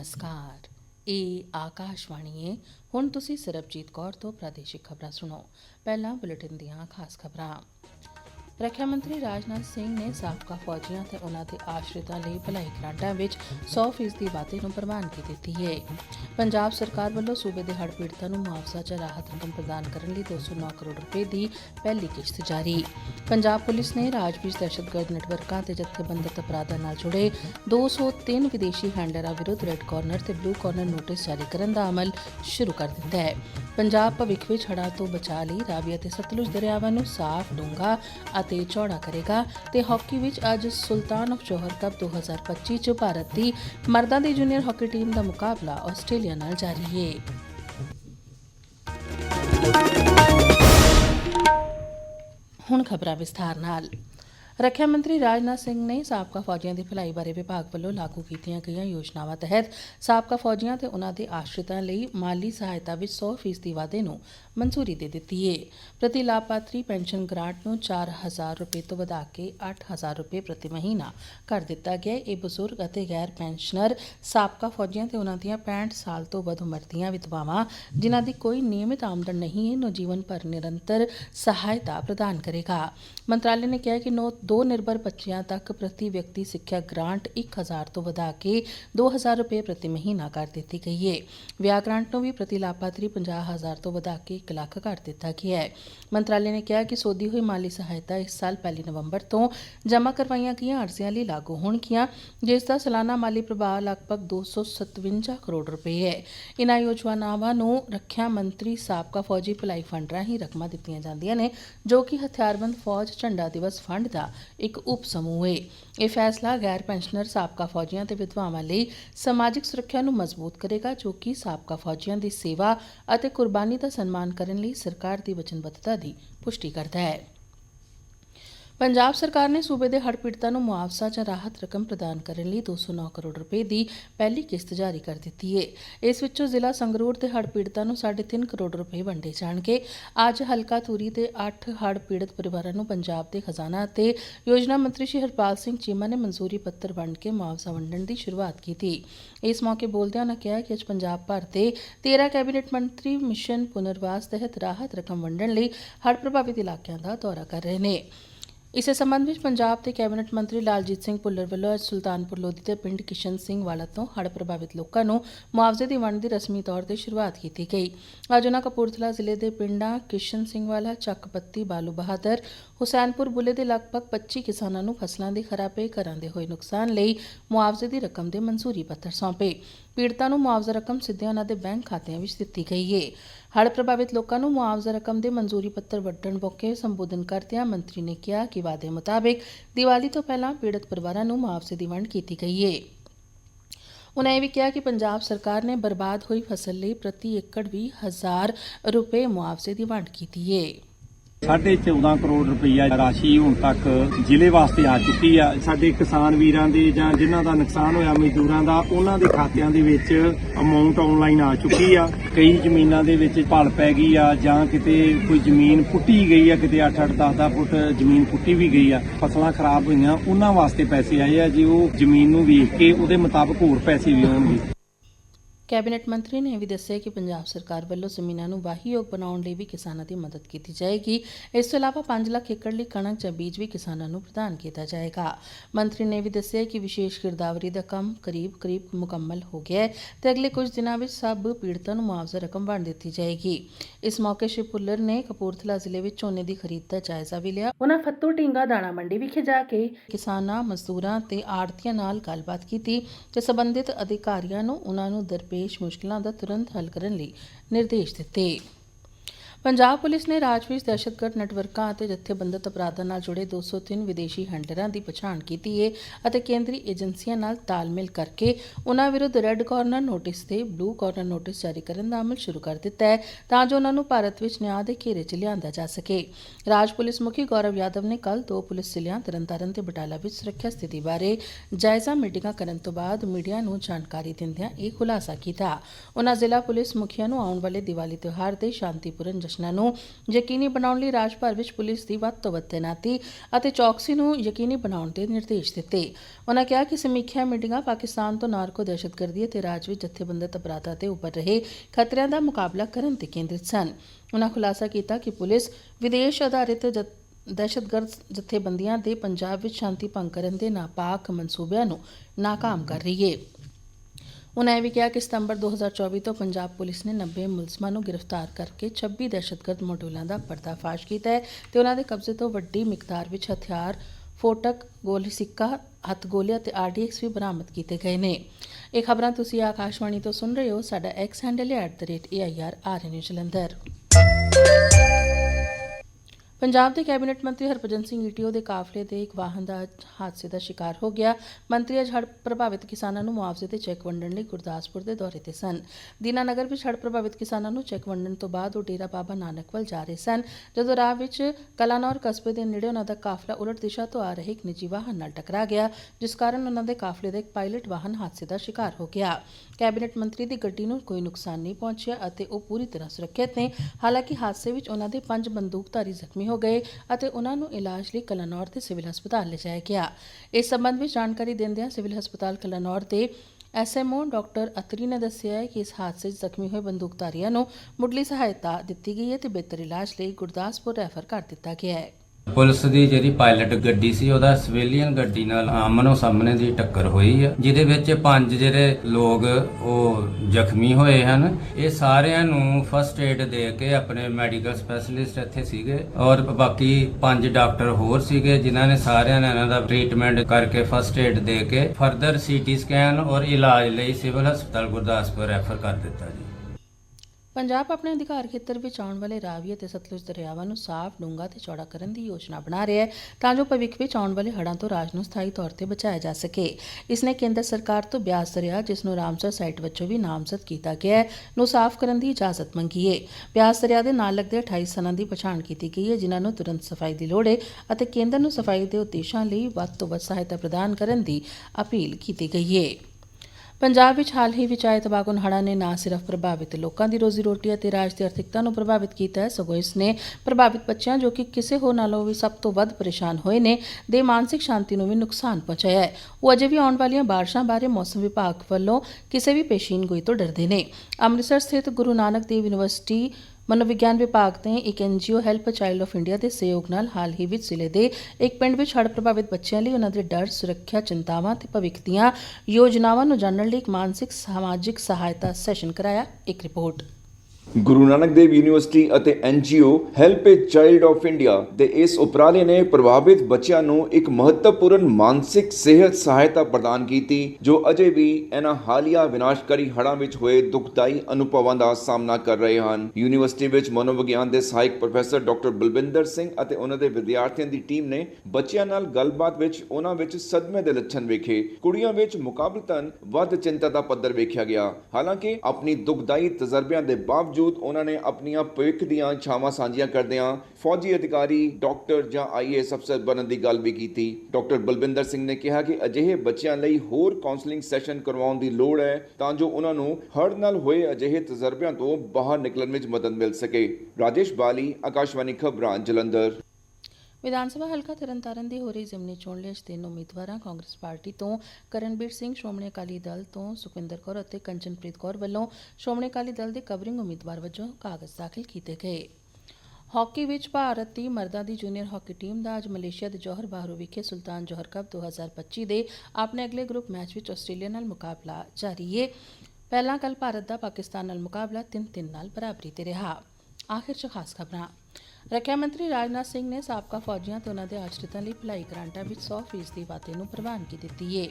ਨਮਸਕਾਰ। ਇਹ ਆਕਾਸ਼ਵਾਣੀ ਹੈ ਹੁਣ ਤੁਸੀਂ ਸਰਬਜੀਤ ਕੌਰ ਤੋਂ ਪ੍ਰਾਦੇਸ਼ਿਕ ਖਬਰਾਂ ਸੁਣੋ। ਪਹਿਲਾਂ ਬੁਲੇਟਿਨ ਦੀਆਂ ਖਾਸ ਖਬਰਾਂ। ਰੱਖਿਆ ਮੰਤਰੀ ਰਾਜਨਾਥ ਸਿੰਘ ਨੇ ਸਾਬਕਾ ਫੌਜੀਆਂ ਤੇ ਉਹਨਾਂ ਦੇ ਆਸ਼ਰਿਤਾਂ ਲਈ ਭਲਾਈ ਗ੍ਰਾਂਟਾਂ ਵਿੱਚ 100% ਦੀ ਵਾਧੇ ਨੂੰ ਪ੍ਰਵਾਨਗੀ ਦਿੱਤੀ ਹੈ। ਪੰਜਾਬ ਸਰਕਾਰ ਵੱਲੋਂ ਸੂਬੇ ਦੇ ਹੜ੍ਹ ਪੀੜਤਾਂ ਨੂੰ ਮੁਆਵਜ਼ਾ ਜਾਂ ਰਾਹਤ ਰਕਮ ਪ੍ਰਦਾਨ ਕਰਨ ਲਈ 209 ਕਰੋੜ ਰੁਪਏ ਦੀ ਪਹਿਲੀ ਕਿਸ਼ਤ ਜਾਰੀ। ਪੰਜਾਬ ਪੁਲਿਸ ਨੇ ਰਾਜ ਵਿੱਚ ਦਹਿਸ਼ਤਗਰਦ ਨੈਟਵਰਕਾਂ ਤੇ ਜਥੇਬੰਦਕ ਅਪਰਾਧਾਂ ਨਾਲ ਜੁੜੇ 203 ਵਿਦੇਸ਼ੀ ਹੈਂਡਲਰਾਂ ਵਿਰੁੱਧ ਰੈੱਡ ਕਾਰਨਰ ਤੇ ਬਲੂ ਕਾਰਨਰ ਨੋਟਿਸ ਜਾਰੀ ਕਰਨ ਦਾ ਅਮਲ ਸ਼ੁਰੂ ਕਰ ਦਿੱਤਾ ਹੈ। ਪੰਜਾਬ ਭਵਿੱਖ ਵਿੱਚ ਹੜ੍ਹਾਂ ਤੋਂ ਬਚਾਅ ਲਈ ਰਾਵੀ ਅਤੇ ਸਤਲੁਜ ਦਰਿਆਵਾਂ ਨੂੰ ਸਾਫ਼ ਡੂੰਘਾ ਅਤੇ ਚੌੜਾ ਕਰੇਗਾ ਤੇ ਹਾਕੀ ਵਿੱਚ ਅੱਜ ਸੁਲਤਾਨ ਆਫ ਜੋਹਰ ਕੱਪ 2025 ਚ ਭਾਰਤ ਦੀ ਮਰਦਾਂ ਦੀ ਜੂਨੀਅਰ ਹਾਕੀ ਟੀਮ ਦਾ ਮੁਕਾਬਲਾ ਆਸਟ੍ਰੇਲੀਆ ਨਾਲ ਜਾਰੀ ਹੈ। ਹੁਣ ਖਬਰਾਂ ਵਿਸਥਾਰ ਨਾਲ। ਰੱਖਿਆ ਮੰਤਰੀ ਰਾਜਨਾਥ ਸਿੰਘ ਨੇ ਸਾਬਕਾ ਫੌਜੀਆਂ ਦੀ ਭਲਾਈ ਬਾਰੇ ਵਿਭਾਗ ਵੱਲੋਂ ਲਾਗੂ ਕੀਤੀਆਂ ਗਈਆਂ ਯੋਜਨਾਵਾਂ ਤਹਿਤ ਸਾਬਕਾ ਫੌਜੀਆਂ ਤੇ ਉਹਨਾਂ ਦੇ ਆਸ਼ਰਿਤਾਂ ਲਈ ਮਾਲੀ ਸਹਾਇਤਾ ਵਿੱਚ 100% ਦੀ ਵਾਧੇ ਨੂੰ ਮਨਜ਼ੂਰੀ ਦੇ ਦਿੱਤੀ ਹੈ ਪ੍ਰਤੀ ਲਾਭਪਾਤਰੀ ਪੈਨਸ਼ਨ ਗ੍ਰਾਂਟ ਨੂੰ 4000 ਰੁਪਏ ਤੋਂ ਵਧਾ ਕੇ 8000 ਰੁਪਏ ਪ੍ਰਤੀ ਮਹੀਨਾ ਕਰ ਦਿੱਤਾ ਗਿਆ। ਇਹ ਬਜ਼ੁਰਗ ਅਤੇ ਗੈਰ ਪੈਨਸ਼ਨਰ ਸਾਬਕਾ ਫੌਜੀਆਂ ਤੇ ਉਹਨਾਂ ਦੀਆਂ 65 ਸਾਲ ਤੋਂ ਵੱਧ ਉਮਰ ਦੀਆਂ ਵਿਧਵਾਵਾਂ, ਜਿਨ੍ਹਾਂ ਦੀ ਕੋਈ ਨਿਯਮਿਤ ਆਮਦਨ ਨਹੀਂ ਹੈ ਨੂੰ ਜੀਵਨ ਭਰ ਨਿਰੰਤਰ ਸਹਾਇਤਾ ਪ੍ਰਦਾਨ ਕਰੇਗਾ। ਮੰਤਰਾਲੇ ਨੇ ਕਿਹਾ ਕਿ ਨੌ ਦੋ ਨਿਰਭਰ ਬੱਚਿਆਂ ਤੱਕ ਪ੍ਰਤੀ ਵਿਅਕਤੀ ਸਿੱਖਿਆ ਗ੍ਰਾਂਟ 1000 ਤੋਂ ਵਧਾ ਕੇ 2000 ਰੁਪਏ ਪ੍ਰਤੀ ਮਹੀਨਾ ਕਰ ਦਿੱਤੀ ਗਈ ਹੈ ਵਿਆਹ ਗ੍ਰਾਂਟ ਨੂੰ ਵੀ ਪ੍ਰਤੀ ਲਾਭਪਾਤਰੀ 50000 ਤੋਂ ਵਧਾ ਕੇ 1 ਲੱਖ ਕਰ ਦਿੱਤਾ ਗਿਆ ਹੈ। ਮੰਤਰਾਲੇ ਨੇ ਕਿਹਾ ਕਿ ਸੋਧੀ ਹੋਈ ਮਾਲੀ ਸਹਾਇਤਾ ਇਸ ਸਾਲ 1 ਨਵੰਬਰ ਤੋਂ ਜਮ੍ਹਾਂ ਕਰਵਾਈਆਂ ਗਈਆਂ ਅਰਜ਼ੀਆਂ ਲਈ ਲਾਗੂ ਹੋਣਗੀਆਂ, ਜਿਸ ਦਾ ਸਾਲਾਨਾ ਮਾਲੀ ਪ੍ਰਭਾਵ ਲਗਭਗ 257 ਕਰੋੜ ਰੁਪਏ ਹੈ। ਇਨ੍ਹਾਂ ਯੋਜਨਾਵਾਂ ਨੂੰ ਰੱਖਿਆ ਮੰਤਰੀ ਸਾਬਕਾ ਫੌਜੀ ਭਲਾਈ ਫੰਡ ਰਾਹੀਂ ਰਕਮਾਂ ਦਿੱਤੀਆਂ ਜਾਂਦੀਆਂ ਨੇ, ਜੋ ਕਿ ਹਥਿਆਰਬੰਦ ਫੌਜ ਝੰਡਾ ਦਿਵਸ ਫੰਡ ਦਾ ਇੱਕ ਉਪ ਸਮੂਹ ਹੈ ਇਹ ਫੈਸਲਾ ਗੈਰ ਪੈਨਸ਼ਨਰ ਸਾਬਕਾ ਫੌਜੀਆਂ ਤੇ ਵਿਧਵਾਵਾਂ ਲਈ ਸਮਾਜਿਕ ਸੁਰੱਖਿਆ ਨੂੰ ਮਜ਼ਬੂਤ ਕਰੇਗਾ, ਜੋ ਕਿ ਸਾਬਕਾ ਫੌਜੀਆਂ ਦੀ ਸੇਵਾ ਅਤੇ ਕੁਰਬਾਨੀ ਦਾ ਸਨਮਾਨ ਕਰਨ ਲਈ ਸਰਕਾਰ ਦੀ ਵਚਨਬੱਧਤਾ ਦੀ ਪੁਸ਼ਟੀ ਕਰਦਾ ਹੈ। ਪੰਜਾਬ ਸਰਕਾਰ ਨੇ ਸੂਬੇ ਦੇ ਹੜ੍ਹ ਪੀੜਤਾਂ ਨੂੰ ਮੁਆਵਜ਼ਾ ਜਾਂ ਰਾਹਤ ਰਕਮ ਪ੍ਰਦਾਨ ਕਰਨ ਲਈ 209 ਕਰੋੜ ਰੁਪਏ ਦੀ ਪਹਿਲੀ ਕਿਸ਼ਤ ਜਾਰੀ ਕਰ ਦਿੱਤੀ ਹੈ ਇਸ ਵਿੱਚੋਂ ਜ਼ਿਲ੍ਹਾ ਸੰਗਰੂਰ ਦੇ ਹੜ੍ਹ ਪੀੜਤਾਂ ਨੂੰ 3.5 ਕਰੋੜ ਰੁਪਏ ਵੰਡੇ ਜਾਣਗੇ। ਅੱਜ ਹਲਕਾ ਥੂਰੀ ਦੇ 8 ਹੜ੍ਹ ਪੀੜਤ ਪਰਿਵਾਰਾਂ ਨੂੰ ਪੰਜਾਬ ਦੇ ਖਜ਼ਾਨਾ ਅਤੇ ਯੋਜਨਾ ਮੰਤਰੀ ਸ਼੍ਰੀ ਹਰਪਾਲ ਸਿੰਘ ਚੀਮਾ ਨੇ ਮਨਜ਼ੂਰੀ ਪੱਤਰ ਵੰਡ ਕੇ ਮੁਆਵਜ਼ਾ ਵੰਡਣ ਦੀ ਸ਼ੁਰੂਆਤ ਕੀਤੀ। ਇਸ ਮੌਕੇ ਬੋਲਦਿਆਂ ਉਨ੍ਹਾਂ ਕਿਹਾ ਕਿ ਅੱਜ ਪੰਜਾਬ ਭਰ ਦੇ 13 ਕੈਬਨਿਟ ਮੰਤਰੀ ਮਿਸ਼ਨ ਪੁਨਰਵਾਸ ਤਹਿਤ ਰਾਹਤ ਰਕਮ ਵੰਡਣ ਲਈ ਹੜ੍ਹ ਪ੍ਰਭਾਵਿਤ ਇਲਾਕਿਆਂ ਦਾ ਦੌਰਾ ਕਰ ਰਹੇ ਨੇ। ਇਸੇ ਸੰਬੰਧ ਵਿੱਚ ਪੰਜਾਬ ਦੇ ਕੈਬਨਿਟ ਮੰਤਰੀ ਲਾਲਜੀਤ ਸਿੰਘ ਭੁੱਲਰ ਵੱਲੋਂ ਅੱਜ ਸੁਲਤਾਨਪੁਰ ਲੋਧੀ ਦੇ ਪਿੰਡ ਕਿਸ਼ਨ ਸਿੰਘ ਵਾਲਾ ਤੋਂ ਹੜ੍ਹ ਪ੍ਰਭਾਵਿਤ ਲੋਕਾਂ ਨੂੰ ਮੁਆਵਜ਼ੇ ਦੀ ਵੰਡ ਦੀ ਰਸਮੀ ਤੌਰ ਤੇ ਸ਼ੁਰੂਆਤ ਕੀਤੀ ਗਈ। ਅੱਜ ਉਹਨਾਂ ਕਪੂਰਥਲਾ ਜ਼ਿਲ੍ਹੇ ਦੇ ਪਿੰਡਾਂ ਕਿਸ਼ਨ ਸਿੰਘ ਵਾਲਾ ਚੱਕਪੱਤੀ ਬਾਲੂ ਬਹਾਦਰ, ਹੁਸੈਨਪੁਰ ਬੁੱਲੇ ਦੇ ਲਗਭਗ 25 ਕਿਸਾਨਾਂ ਨੂੰ ਫਸਲਾਂ ਦੇ ਖਰਾਬੇ ਘਰਾਂ ਦੇ ਹੋਏ ਨੁਕਸਾਨ ਲਈ ਮੁਆਵਜ਼ੇ ਦੀ ਰਕਮ ਦੇ ਮਨਜ਼ੂਰੀ ਪੱਤਰ ਸੌਂਪੇ। ਪੀੜਤਾਂ ਨੂੰ ਮੁਆਵਜ਼ਾ ਰਕਮ ਸਿੱਧੇ ਉਹਨਾਂ ਦੇ ਬੈਂਕ ਖਾਤਿਆਂ ਵਿੱਚ ਦਿੱਤੀ ਗਈ ਹੈ ਹੜ੍ਹ ਪ੍ਰਭਾਵਿਤ ਲੋਕਾਂ ਨੂੰ ਮੁਆਵਜ਼ਾ ਰਕਮ ਦੇ ਮਨਜ਼ੂਰੀ ਪੱਤਰ ਵੰਡਣ ਮੌਕੇ ਸੰਬੋਧਨ ਕਰਦਿਆਂ ਮੰਤਰੀ ਨੇ ਕਿਹਾ ਕਿ ਵਾਅਦੇ ਮੁਤਾਬਿਕ ਦੀਵਾਲੀ ਤੋਂ ਪਹਿਲਾਂ ਪੀੜਤ ਪਰਿਵਾਰਾਂ ਨੂੰ ਮੁਆਵਜ਼ੇ ਦੀ ਵੰਡ ਕੀਤੀ ਗਈ ਹੈ ਉਨ੍ਹਾਂ ਇਹ ਵੀ ਕਿਹਾ ਕਿ ਪੰਜਾਬ ਸਰਕਾਰ ਨੇ ਬਰਬਾਦ ਹੋਈ ਫਸਲ ਲਈ ਪ੍ਰਤੀ ਏਕੜ 20000 ਰੁਪਏ ਮੁਆਵਜ਼ੇ ਦੀ ਵੰਡ ਕੀਤੀ ਹੈ ਸਾਢੇ 14 ਕਰੋੜ ਰੁਪਈਆ ਰਾਸ਼ੀ ਹੁਣ ਤੱਕ ਜ਼ਿਲ੍ਹੇ ਵਾਸਤੇ ਆ ਚੁੱਕੀ ਆ। ਸਾਡੇ ਕਿਸਾਨ ਵੀਰਾਂ ਦੇ ਜਾਂ ਜਿਨ੍ਹਾਂ ਦਾ ਨੁਕਸਾਨ ਹੋਇਆ ਮਜ਼ਦੂਰਾਂ ਦਾ, ਉਹਨਾਂ ਦੇ ਖਾਤਿਆਂ ਦੇ ਵਿੱਚ ਅਮਾਉਂਟ ਆਨਲਾਈਨ ਆ ਚੁੱਕੀ ਆ। ਕਈ ਜ਼ਮੀਨਾਂ ਦੇ ਵਿੱਚ ਭਲ ਪੈ ਗਈ ਆ ਜਾਂ ਕਿਤੇ ਕੋਈ ਜ਼ਮੀਨ ਪੁੱਟੀ ਗਈ ਆ, ਕਿਤੇ 8-8 10-10 ਫੁੱਟ ਜ਼ਮੀਨ ਪੁੱਟੀ ਵੀ ਗਈ ਆ। ਫਸਲਾਂ ਖਰਾਬ ਹੋਈਆਂ, ਉਹਨਾਂ ਵਾਸਤੇ ਪੈਸੇ ਆਏ ਆ। ਜੀ ਉਹ ਜ਼ਮੀਨ ਨੂੰ ਵੇਖ ਕੇ ਉਹਦੇ ਮੁਤਾਬਕ ਹੋਰ ਪੈਸੇ ਵੀ ਆਉਣਗੇ। ਕੈਬਨਿਟ ਮੰਤਰੀ ਨੇ ਇਹ ਵੀ ਦੱਸਿਆ ਕਿ ਪੰਜਾਬ ਸਰਕਾਰ ਵੱਲੋਂ ਜ਼ਮੀਨਾਂ ਨੂੰ ਵਾਹੀਯੋਗ ਬਣਾਉਣ ਲਈ ਵੀ ਕਿਸਾਨਾਂ ਦੀ ਮਦਦ ਕੀਤੀ ਜਾਏਗੀ। ਇਸ ਤੋਂ ਇਲਾਵਾ 5 ਲੱਖ ਏਕੜ ਲਈ ਕਣਕ ਜਾਂ ਬੀਜ ਵੀ ਕਿਸਾਨਾਂ ਨੂੰ ਪ੍ਰਦਾਨ ਕੀਤਾ ਜਾਏਗਾ। ਮੰਤਰੀ ਨੇ ਵੀ ਦੱਸਿਆ ਕਿ ਵਿਸ਼ੇਸ਼ ਗਿਰਦਾਵਰੀ ਦਾ ਕੰਮ ਕਰੀਬ-ਕਰੀਬ ਮੁਕੰਮਲ ਹੋ ਗਿਆ ਹੈ ਤੇ ਅਗਲੇ ਕੁਝ ਦਿਨਾਂ ਵਿੱਚ ਸਭ ਪੀੜਤਾਂ ਨੂੰ ਮੁਆਵਜ਼ਾ ਰਕਮ ਵੰਡ ਦਿੱਤੀ ਜਾਏਗੀ। ਇਸ ਮੌਕੇ ਸ਼੍ਰੀ ਪੁੱਲਰ ਨੇ ਕਪੂਰਥਲਾ ਜ਼ਿਲ੍ਹੇ ਵਿੱਚ ਝੋਨੇ ਦੀ ਖਰੀਦ ਦਾ ਜਾਇਜ਼ਾ ਵੀ ਲਿਆ। ਉਹਨਾਂ ਫੱਤੂ ਢੀਂਗਾ ਦਾਣਾ ਮੰਡੀ ਵਿਖੇ ਜਾ ਕੇ ਕਿਸਾਨਾਂ ਮਜ਼ਦੂਰਾਂ ਤੇ ਆੜਤੀਆਂ ਨਾਲ ਗੱਲਬਾਤ ਕੀਤੀ ਤੇ ਸੰਬੰਧਿਤ ਅਧਿਕਾਰੀਆਂ ਨੂੰ ਉਹਨਾਂ ਨੂੰ ਪੇਸ਼ ਮੁਸ਼ਕਲਾਂ ਦਾ ਤੁਰੰਤ ਹੱਲ ਕਰਨ ਲਈ ਨਿਰਦੇਸ਼ ਦਿੱਤੇ। ਪੰਜਾਬ ਪੁਲਿਸ ਨੇ ਰਾਜ ਵਿੱਚ ਦਹਿਸ਼ਤਗਰਦ ਨੈਟਵਰਕਾਂ ਅਤੇ ਜਥੇਬੰਦਕ ਅਪਰਾਧਾਂ ਨਾਲ ਜੁੜੇ 203 ਵਿਦੇਸ਼ੀ ਹੈਂਡਲਰਾਂ ਦੀ ਪਛਾਣ ਕੀਤੀ ਹੈ ਅਤੇ ਕੇਂਦਰੀ ਏਜੰਸੀਆਂ ਨਾਲ ਤਾਲਮੇਲ ਕਰਕੇ ਉਨ੍ਹਾਂ ਵਿਰੁੱਧ ਰੈੱਡ ਕਾਰਨਰ ਨੋਟਿਸ ਤੇ ਬਲੂ ਕਾਰਨਰ ਨੋਟਿਸ ਜਾਰੀ ਕਰਨ ਦਾ ਅਮਲ ਸ਼ੁਰੂ ਕਰ ਦਿੱਤਾ ਹੈ ਤਾਂ ਜੋ ਉਨ੍ਹਾਂ ਨੂੰ ਭਾਰਤ ਵਿੱਚ ਨਿਆਂ ਦੇ ਘੇਰੇ 'ਚ ਲਿਆਂਦਾ ਜਾ ਸਕੇ। ਰਾਜ ਪੁਲਿਸ ਮੁਖੀ ਗੌਰਵ ਯਾਦਵ ਨੇ ਕੱਲ ਦੋ ਪੁਲਿਸ ਜ਼ਿਲ੍ਹਿਆਂ ਤਰਨਤਾਰਨ ਤੇ ਬਟਾਲਾ ਵਿੱਚ ਸੁਰੱਖਿਆ ਸਥਿਤੀ ਬਾਰੇ ਜਾਇਜ਼ਾ ਮੀਟਿੰਗਾਂ ਕਰਨ ਤੋਂ ਬਾਅਦ ਮੀਡੀਆ ਨੂੰ ਜਾਣਕਾਰੀ ਦਿੰਦਿਆਂ ਇਹ ਖੁਲਾਸਾ ਕੀਤਾ। ਉਨ੍ਹਾਂ ਜ਼ਿਲ੍ਹਾ ਪੁਲਿਸ ਮੁਖੀਆਂ ਨੂੰ ਆਉਣ ਵਾਲੇ ਦੀਵਾਲੀ ਤਿਉਹਾਰ ਤੇ ਸ਼ਾਂਤੀਪੂਰਨ ਜਸ਼ਨਾਂ ਨੂੰ ਯਕੀਨੀ ਬਣਾਉਣ ਲਈ ਰਾਜ ਭਰ ਵਿੱਚ ਪੁਲਿਸ ਦੀ ਵੱਧ ਤੋਂ ਵੱਧ ਤੈਨਾਤੀ ਅਤੇ ਚੌਕਸੀ ਨੂੰ ਯਕੀਨੀ ਬਣਾਉਣ ਦੇ ਨਿਰਦੇਸ਼ ਦਿੱਤੇ। ਉਨ੍ਹਾਂ ਕਿਹਾ ਕਿ ਸਮੀਖਿਆ ਮੀਟਿੰਗਾਂ ਪਾਕਿਸਤਾਨ ਤੋਂ ਨਾਰਕੋ ਦਹਿਸ਼ਤਗਰਦੀ ਅਤੇ ਰਾਜ ਵਿੱਚ ਜਥੇਬੰਦਤ ਅਪਰਾਧਾਂ ਤੇ ਉੱਪਰ ਰਹੇ ਖਤਰਿਆਂ ਦਾ ਮੁਕਾਬਲਾ ਕਰਨ ਤੇ ਕੇਂਦਰਿਤ ਸਨ। ਉਨ੍ਹਾਂ ਖੁਲਾਸਾ ਕੀਤਾ ਕਿ ਪੁਲਿਸ ਵਿਦੇਸ਼ ਆਧਾਰਿਤ ਦਹਿਸ਼ਤਗਰਦ ਜਥੇਬੰਦੀਆਂ ਦੇ ਪੰਜਾਬ ਵਿੱਚ ਸ਼ਾਂਤੀ ਭੰਗ ਕਰਨ ਦੇ ਨਾਪਾਕ ਮਨਸੂਬਿਆਂ ਨੂੰ ਨਾਕਾਮ ਕਰ ਰਹੀ ਹੈ ਉਨ੍ਹਾਂ ਇਹ ਵੀ ਕਿਹਾ ਕਿ ਸਤੰਬਰ 2024 ਤੋਂ ਪੰਜਾਬ ਪੁਲਿਸ ਨੇ 90 ਮੁਲਜ਼ਮਾਂ ਨੂੰ ਗ੍ਰਿਫਤਾਰ ਕਰਕੇ 26 ਦਹਿਸ਼ਤਗਰਦ ਮੋਡਿਊਲਾਂ ਦਾ ਪਰਦਾਫਾਸ਼ ਕੀਤਾ ਹੈ ਤੇ ਉਹਨਾਂ ਦੇ ਕਬਜ਼ੇ ਤੋਂ ਵੱਡੀ ਮਿਕਦਾਰ ਵਿੱਚ ਹਥਿਆਰ, ਫੋਟਕ, ਗੋਲੀ ਸਿੱਕਾ, ਹੱਥ ਗੋਲੀਆਂ ਅਤੇ ਆਰਡੀਐਕਸ ਵੀ ਬਰਾਮਦ ਕੀਤੇ ਗਏ ਨੇ। ਇਹ ਖਬਰਾਂ ਤੁਸੀਂ ਆਕਾਸ਼ਵਾਣੀ ਤੋਂ ਸੁਣ ਰਹੇ ਹੋ, ਸਾਡਾ ਐਕਸ ਹੈਂਡਲ ਹੈ @air ਜਲੰਧਰ। ਪੰਜਾਬ ਦੇ ਕੈਬਨਿਟ ਮੰਤਰੀ ਹਰਭਜਨ ਸਿੰਘ ਈਟੀਓ ਦੇ ਕਾਫਲੇ ਦੇ ਇੱਕ ਵਾਹਨ ਦਾ ਹਾਦਸੇ ਦਾ ਸ਼ਿਕਾਰ ਹੋ ਗਿਆ। ਮੰਤਰੀ ਅੱਜ ਹੜ੍ਹ ਪ੍ਰਭਾਵਿਤ ਕਿਸਾਨਾਂ ਨੂੰ ਮੁਆਵਜ਼ੇ ਤੇ ਚੈੱਕ ਵੰਡਣ ਲਈ ਗੁਰਦਾਸਪੁਰ ਦੇ ਦੌਰੇ ਤੇ ਸਨ। ਦੀਨਾਨਗਰ ਵਿੱਚ ਹੜ੍ਹ ਪ੍ਰਭਾਵਿਤ ਕਿਸਾਨਾਂ ਨੂੰ ਚੈੱਕ ਵੰਡਣ ਤੋਂ ਬਾਅਦ ਉਹ ਡੇਰਾ ਬਾਬਾ ਨਾਨਕ ਵੱਲ ਜਾ ਰਹੇ ਸਨ। ਜਦੋਂ ਰਾਹ ਵਿੱਚ ਕਲਾਨੌਰ ਕਸਬੇ ਦੇ ਨੇੜੇ ਉਹਨਾਂ ਦਾ ਕਾਫਲਾ ਉਲਟ ਦਿਸ਼ਾ ਤੋਂ ਆ ਰਹੇ ਇੱਕ ਨਿੱਜੀ ਵਾਹਨ ਨਾਲ ਟਕਰਾ ਗਿਆ, ਜਿਸ ਕਾਰਨ ਉਹਨਾਂ ਦੇ ਕਾਫਲੇ ਦਾ ਇੱਕ ਪਾਇਲਟ ਵਾਹਨ ਹਾਦਸੇ ਦਾ ਸ਼ਿਕਾਰ ਹੋ ਗਿਆ। ਕੈਬਨਿਟ ਮੰਤਰੀ ਦੀ ਗੱਡੀ ਨੂੰ ਕੋਈ ਨੁਕਸਾਨ ਨਹੀਂ ਪਹੁੰਚਿਆ ਅਤੇ ਉਹ ਪੂਰੀ ਤਰ੍ਹਾਂ ਸੁਰੱਖਿਅਤ ਨੇ। ਹਾਲਾਂਕਿ ਹਾਦਸੇ ਵਿੱਚ ਉਹਨਾਂ ਦੇ ਪੰਜ ਬੰਦੂਕਧਾਰੀ ਜ਼ਖਮੀ ਹੋ ਗਏ ਅਤੇ ਉਹਨਾਂ ਨੂੰ ਇਲਾਜ ਲਈ ਕਲਾਨੌਰ ਦੇ ਸਿਵਲ ਹਸਪਤਾਲ ਲਿਜਾਇਆ ਗਿਆ। ਇਸ ਸੰਬੰਧ ਵਿੱਚ ਜਾਣਕਾਰੀ ਦਿੰਦਿਆਂ ਸਿਵਲ ਹਸਪਤਾਲ ਕਲਾਨੌਰ ਦੇ ਐਸਐਮਓ ਡਾਕਟਰ ਅਤਰੀ ਨੇ ਦੱਸਿਆ ਹੈ ਕਿ ਇਸ ਹਾਦਸੇ 'ਚ ਜ਼ਖਮੀ ਹੋਏ ਬੰਦੂਕਧਾਰੀਆਂ ਨੂੰ ਮੁੱਢਲੀ ਸਹਾਇਤਾ ਦਿੱਤੀ ਗਈ ਹੈ ਤੇ ਬਿਹਤਰ ਇਲਾਜ ਲਈ ਗੁਰਦਾਸਪੁਰ ਰੈਫਰ ਕਰ ਦਿੱਤਾ ਗਿਆ ਹੈ। ਪੁਲਿਸ ਦੀ ਜਿਹੜੀ ਪਾਇਲਟ ਗੱਡੀ ਸੀ, ਉਹਦਾ ਸਿਵਿਲੀਅਨ ਗੱਡੀ ਨਾਲ ਆਮਨੋ ਸਾਹਮਣੇ ਦੀ ਟੱਕਰ ਹੋਈ ਹੈ ਜਿਹਦੇ ਵਿੱਚ ਪੰਜ ਜਿਹੜੇ ਲੋਕ, ਉਹ ਜ਼ਖਮੀ ਹੋਏ ਹਨ। ਇਹ ਸਾਰਿਆਂ ਨੂੰ ਫਸਟ ਏਡ ਦੇ ਕੇ ਆਪਣੇ ਮੈਡੀਕਲ ਸਪੈਸ਼ਲਿਸਟ ਇੱਥੇ ਸੀਗੇ। ਔਰ ਬਾਕੀ ਪੰਜ ਡਾਕਟਰ ਹੋਰ ਸੀਗੇ, ਜਿਨ੍ਹਾਂ ਨੇ ਸਾਰਿਆਂ ਨੇ ਇਹਨਾਂ ਦਾ ਟ੍ਰੀਟਮੈਂਟ ਕਰਕੇ ਫਸਟ ਏਡ ਦੇ ਕੇ ਫਰਦਰ ਸੀਟੀ ਸਕੈਨ ਔਰ ਇਲਾਜ ਲਈ ਸਿਵਲ ਹਸਪਤਾਲ ਗੁਰਦਾਸਪੁਰ ਰੈਫਰ ਕਰ ਦਿੱਤਾ ਜੀ। ਪੰਜਾਬ ਆਪਣੇ ਅਧਿਕਾਰ ਖੇਤਰ ਵਿੱਚ ਆਉਣ ਵਾਲੇ ਰਾਵੀ ਅਤੇ ਸਤਲੁਜ ਦਰਿਆਵਾਂ ਨੂੰ ਸਾਫ਼ ਡੂੰਘਾ ਤੇ ਚੌੜਾ ਕਰਨ ਦੀ ਯੋਜਨਾ ਬਣਾ ਰਿਹਾ ਹੈ ਤਾਂ ਜੋ ਭਵਿੱਖ ਵਿੱਚ ਆਉਣ ਵਾਲੇ ਹੜ੍ਹਾਂ ਤੋਂ ਰਾਜ ਨੂੰ ਸਥਾਈ ਤੌਰ ਤੇ ਬਚਾਇਆ ਜਾ ਸਕੇ। ਇਸ ਨੇ ਕੇਂਦਰ ਸਰਕਾਰ ਤੋਂ ਬਿਆਸ ਦਰਿਆ, ਜਿਸ ਨੂੰ ਰਾਮਸਰ ਸਾਈਟ ਵਜੋਂ ਵੀ ਨਾਮਜ਼ਦ ਕੀਤਾ ਗਿਆ ਹੈ, ਨੂੰ ਸਾਫ਼ ਕਰਨ ਦੀ ਇਜਾਜ਼ਤ ਮੰਗੀ ਹੈ। ਬਿਆਸ ਦਰਿਆ ਦੇ ਨਾਲ ਲੱਗਦੇ 28 ਸਨਾਂ ਦੀ ਪਛਾਣ ਕੀਤੀ ਗਈ ਹੈ, ਜਿਨ੍ਹਾਂ ਨੂੰ ਤੁਰੰਤ ਸਫ਼ਾਈ ਦੀ ਲੋੜ ਹੈ ਅਤੇ ਕੇਂਦਰ ਨੂੰ ਸਫ਼ਾਈ ਦੇ ਉਦੇਸ਼ਾਂ ਲਈ ਵੱਧ ਤੋਂ ਵੱਧ ਸਹਾਇਤਾ ਪ੍ਰਦਾਨ ਕਰਨ ਦੀ ਅਪੀਲ ਕੀਤੀ ਗਈ ਹੈ। ਪੰਜਾਬ ਵਿੱਚ ਹਾਲ ਹੀ ਵਿੱਚ ਆਏ ਤਬਾਕੂਨ ਹੜ੍ਹਾਂ ਨੇ ਨਾ ਸਿਰਫ ਪ੍ਰਭਾਵਿਤ ਲੋਕਾਂ ਦੀ ਰੋਜ਼ੀ ਰੋਟੀ ਅਤੇ ਰਾਜ ਦੀ ਆਰਥਿਕਤਾ ਨੂੰ ਪ੍ਰਭਾਵਿਤ ਕੀਤਾ ਹੈ, ਸਗੋਂ ਇਸ ਨੇ ਪ੍ਰਭਾਵਿਤ ਬੱਚਿਆਂ ਜੋ ਕਿ ਕਿਸੇ ਹੋਰ ਨਾਲੋਂ ਵੀ ਸਭ ਤੋਂ ਵੱਧ ਪਰੇਸ਼ਾਨ ਹੋਏ ਨੇ, ਦੇ ਮਾਨਸਿਕ ਸ਼ਾਂਤੀ ਨੂੰ ਵੀ ਨੁਕਸਾਨ ਪਹੁੰਚਾਇਆ ਹੈ। ਉਹ ਅਜੇ ਵੀ ਆਉਣ ਵਾਲੀਆਂ ਬਾਰਿਸ਼ਾਂ ਬਾਰੇ ਮੌਸਮ ਵਿਭਾਗ ਵੱਲੋਂ ਕਿਸੇ ਵੀ ਪੇਸ਼ੀਨਗੋਈ ਤੋਂ ਡਰਦੇ ਨੇ। ਅੰਮ੍ਰਿਤਸਰ ਸਥਿਤ ਗੁਰੂ ਨਾਨਕ ਦੇਵ ਯੂਨੀਵਰਸਿਟੀ ਮਨੋਵਿਗਿਆਨ ਵਿਭਾਗ ਨੇ ਇੱਕ NGO help a child of India ਦੇ ਸਹਿਯੋਗ ਨਾਲ ਹਾਲ ਹੀ ਵਿੱਚ ਜ਼ਿਲ੍ਹੇ ਦੇ ਇੱਕ ਪਿੰਡ ਵਿੱਚ ਹੜ੍ਹ ਪ੍ਰਭਾਵਿਤ ਬੱਚਿਆਂ ਲਈ ਉਹਨਾਂ ਦੇ ਡਰ, ਸੁਰੱਖਿਆ, ਚਿੰਤਾਵਾਂ ਤੇ ਭਵਿੱਖ ਦੀਆਂ ਯੋਜਨਾਵਾਂ ਨੂੰ ਜਾਣਨ ਲਈ ਇੱਕ ਮਾਨਸਿਕ, ਸਮਾਜਿਕ ਸਹਾਇਤਾ ਸੈਸ਼ਨ ਕਰਾਇਆ। ਇੱਕ ਰਿਪੋਰਟ। ਗੁਰੂ ਨਾਨਕ ਦੇਵ ਯੂਨੀਵਰਸਿਟੀ ਅਤੇ NGO help a child of India ਦੇ ਇਸ ਉਪਰਾਲੇ ਨੇ ਪ੍ਰਭਾਵਿਤ ਬੱਚਿਆਂ ਨੂੰ ਇੱਕ ਮਹੱਤਵਪੂਰਨ ਮਾਨਸਿਕ ਸਿਹਤ ਸਹਾਇਤਾ ਪ੍ਰਦਾਨ ਕੀਤੀ, ਜੋ ਅਜੇ ਵੀ ਇਹਨਾਂ ਹਾਲੀਆ ਵਿਨਾਸ਼ਕਾਰੀ ਹੜ੍ਹਾਂ ਵਿੱਚ ਹੋਏ ਦੁਖਦਾਈ ਅਨੁਭਵਾਂ ਦਾ ਸਾਹਮਣਾ ਕਰ ਰਹੇ ਹਨ। ਯੂਨੀਵਰਸਿਟੀ ਵਿੱਚ ਮਨੋਵਿਗਿਆਨ ਦੇ ਸਹਾਇਕ ਪ੍ਰੋਫੈਸਰ ਡਾਕਟਰ ਬਲਵਿੰਦਰ ਸਿੰਘ ਅਤੇ ਉਹਨਾਂ ਦੇ ਵਿਦਿਆਰਥੀਆਂ ਦੀ ਟੀਮ ਨੇ ਬੱਚਿਆਂ ਨਾਲ ਗੱਲਬਾਤ ਵਿੱਚ ਉਹਨਾਂ ਵਿੱਚ ਸਦਮੇ ਦੇ ਲੱਛਣ ਵੇਖੇ। ਕੁੜੀਆਂ ਵਿੱਚ ਮੁਕਾਬਲਤਨ ਵੱਧ ਚਿੰਤਾ ਦਾ ਪੱਧਰ ਵੇਖਿਆ ਗਿਆ। ਹਾਲਾਂਕਿ, ਆਪਣੀ ਦੁਖਦਾਈ ਤਜਰਬਿਆਂ ਦੇ ਬਾਵਜੂਦ ਉਹਨਾਂ ਨੇ ਆਪਣੀਆਂ ਭਵਿੱਖ ਦੀਆਂ ਇੱਛਾਵਾਂ ਸਾਂਝੀਆਂ ਕਰਦਿਆਂ ਫੌਜੀ ਅਧਿਕਾਰੀ, ਡਾਕਟਰ ਜਾਂ ਆਈਏਐਸ ਅਫਸਰ ਬਣਨ ਦੀ ਗੱਲ ਵੀ ਕੀਤੀ। ਡਾਕਟਰ ਬਲਵਿੰਦਰ ਸਿੰਘ ਨੇ ਕਿਹਾ ਕਿ ਅਜਿਹੇ ਬੱਚਿਆਂ ਲਈ ਹੋਰ ਕਾਉਂਸਲਿੰਗ ਸੈਸ਼ਨ ਕਰਵਾਉਣ ਦੀ ਲੋੜ ਹੈ ਤਾਂ ਜੋ ਉਹਨਾਂ ਨੂੰ ਹੜ੍ਹ ਨਾਲ ਹੋਏ ਅਜਿਹੇ ਤਜਰਬਿਆਂ ਤੋਂ ਬਾਹਰ ਨਿਕਲਣ ਵਿੱਚ ਮਦਦ ਮਿਲ ਸਕੇ। ਰਾਜੇਸ਼ ਬਾਲੀ, ਆਕਾਸ਼ਵਾਣੀ ਖਬਰਾਂ, ਜਲੰਧਰ। ਵਿਧਾਨ ਸਭਾ ਹਲਕਾ ਤਰਨਤਾਰਨ ਦੀ ਹੋ ਰਹੀ ਜ਼ਿਮਨੀ ਚੋਣ ਲਈ ਅੱਜ ਤਿੰਨ ਉਮੀਦਵਾਰਾਂ ਕਾਂਗਰਸ ਪਾਰਟੀ ਤੋਂ ਕਰਨਬੀਰ ਸਿੰਘ, ਸ਼੍ਰੋਮਣੀ ਅਕਾਲੀ ਦਲ ਤੋਂ ਸੁਖਵਿੰਦਰ ਕੌਰ ਅਤੇ ਕੰਚਨਪ੍ਰੀਤ ਕੌਰ ਵੱਲੋਂ ਸ਼੍ਰੋਮਣੀ ਅਕਾਲੀ ਦਲ ਦੇ ਕਵਰਿੰਗ ਉਮੀਦਵਾਰ ਵਜੋਂ ਕਾਗਜ਼ ਦਾਖਲ ਕੀਤੇ ਗਏ। ਹਾਕੀ ਵਿੱਚ ਭਾਰਤ ਦੀ ਮਰਦਾਂ ਦੀ ਜੂਨੀਅਰ ਹਾਕੀ ਟੀਮ ਦਾ ਅੱਜ ਮਲੇਸ਼ੀਆ ਦੇ ਜੋਹਰ ਬਾਹਰੂ ਵਿਖੇ ਸੁਲਤਾਨ ਜੋਹਰ ਕੱਪ 2025 ਦੇ ਆਪਣੇ ਅਗਲੇ ਗਰੁੱਪ ਮੈਚ ਵਿੱਚ ਆਸਟ੍ਰੇਲੀਆ ਨਾਲ ਮੁਕਾਬਲਾ ਜਾਰੀ ਹੈ ਪਹਿਲਾਂ ਕੱਲ ਭਾਰਤ ਦਾ ਪਾਕਿਸਤਾਨ ਨਾਲ ਮੁਕਾਬਲਾ 3-3 ਨਾਲ ਬਰਾਬਰੀ ਤੇ ਰਿਹਾ। ਆਖਿਰ 'ਚ ਖਾਸ ਖਬਰਾਂ। ਰੱਖਿਆ ਮੰਤਰੀ ਰਾਜਨਾਥ ਸਿੰਘ ਨੇ ਸਾਬਕਾ ਫੌਜੀਆਂ ਤੇ ਉਹਨਾਂ ਦੇ ਆਸ਼ਰਿਤਾਂ ਲਈ ਭਲਾਈ ਗ੍ਰਾਂਟਾਂ ਵਿੱਚ 100% ਦੀ ਵਾਧੇ ਨੂੰ ਪ੍ਰਵਾਨਗੀ ਦਿੱਤੀ ਏ।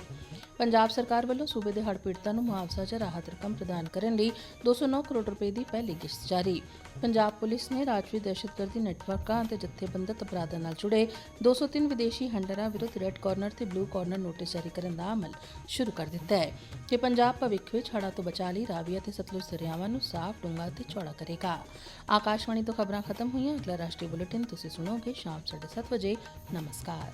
ਪੰਜਾਬ ਸਰਕਾਰ ਵੱਲੋਂ ਸੂਬੇ ਦੇ ਹੜ੍ਹ ਪੀੜਤਾਂ ਨੂੰ ਮੁਆਵਜ਼ਾ ਚ ਰਾਹਤ ਰਕਮ ਪ੍ਰਦਾਨ ਕਰਨ ਲਈ 209 ਕਰੋੜ ਰੁਪਏ ਦੀ ਪਹਿਲੀ ਕਿਸ਼ਤ ਜਾਰੀ। ਪੰਜਾਬ ਪੁਲਿਸ ਨੇ ਰਾਜਵੀ ਦਹਿਸ਼ਤਗਰਦੀ ਨੈਟਵਰਕਾਂ ਅਤੇ ਜਥੇਬੰਦਤ ਅਪਰਾਧਾਂ ਨਾਲ ਜੁੜੇ 203 ਵਿਦੇਸ਼ੀ ਹੰਡਰਾਂ ਵਿਰੁੱਧ ਰੈੱਡ ਕਾਰਨਰ ਤੇ ਬਲੂ ਕਾਰਨਰ ਨੋਟਿਸ ਜਾਰੀ ਕਰਨ ਦਾ ਅਮਲ ਸ਼ੁਰੂ ਕਰ ਦਿੱਤਾ ਹੈ ਕਿ ਪੰਜਾਬ ਭਵਿੱਖ ਵਿੱਚ ਹੜ੍ਹਾਂ ਤੋਂ ਬਚਾਅ ਲਈ ਰਾਵੀ ਅਤੇ ਸਤਲੁਜ ਦਰਿਆਵਾਂ ਨੂੰ ਸਾਫ਼ ਡੂੰਘਾ ਤੇ ਚੌੜਾ ਕਰੇਗਾ। ਆਕਾਸ਼ਵਾਣੀ ਤੋਂ ਖਬਰਾਂ ਖਤਮ ਹੋਈਆਂ। ਅਗਲਾ ਰਾਸ਼ਟਰੀ ਬੁਲੇਟਿਨ ਤੁਸੀਂ ਸੁਣੋਗੇ ਸ਼ਾਮ 7:30 ਵਜੇ ਨਮਸਕਾਰ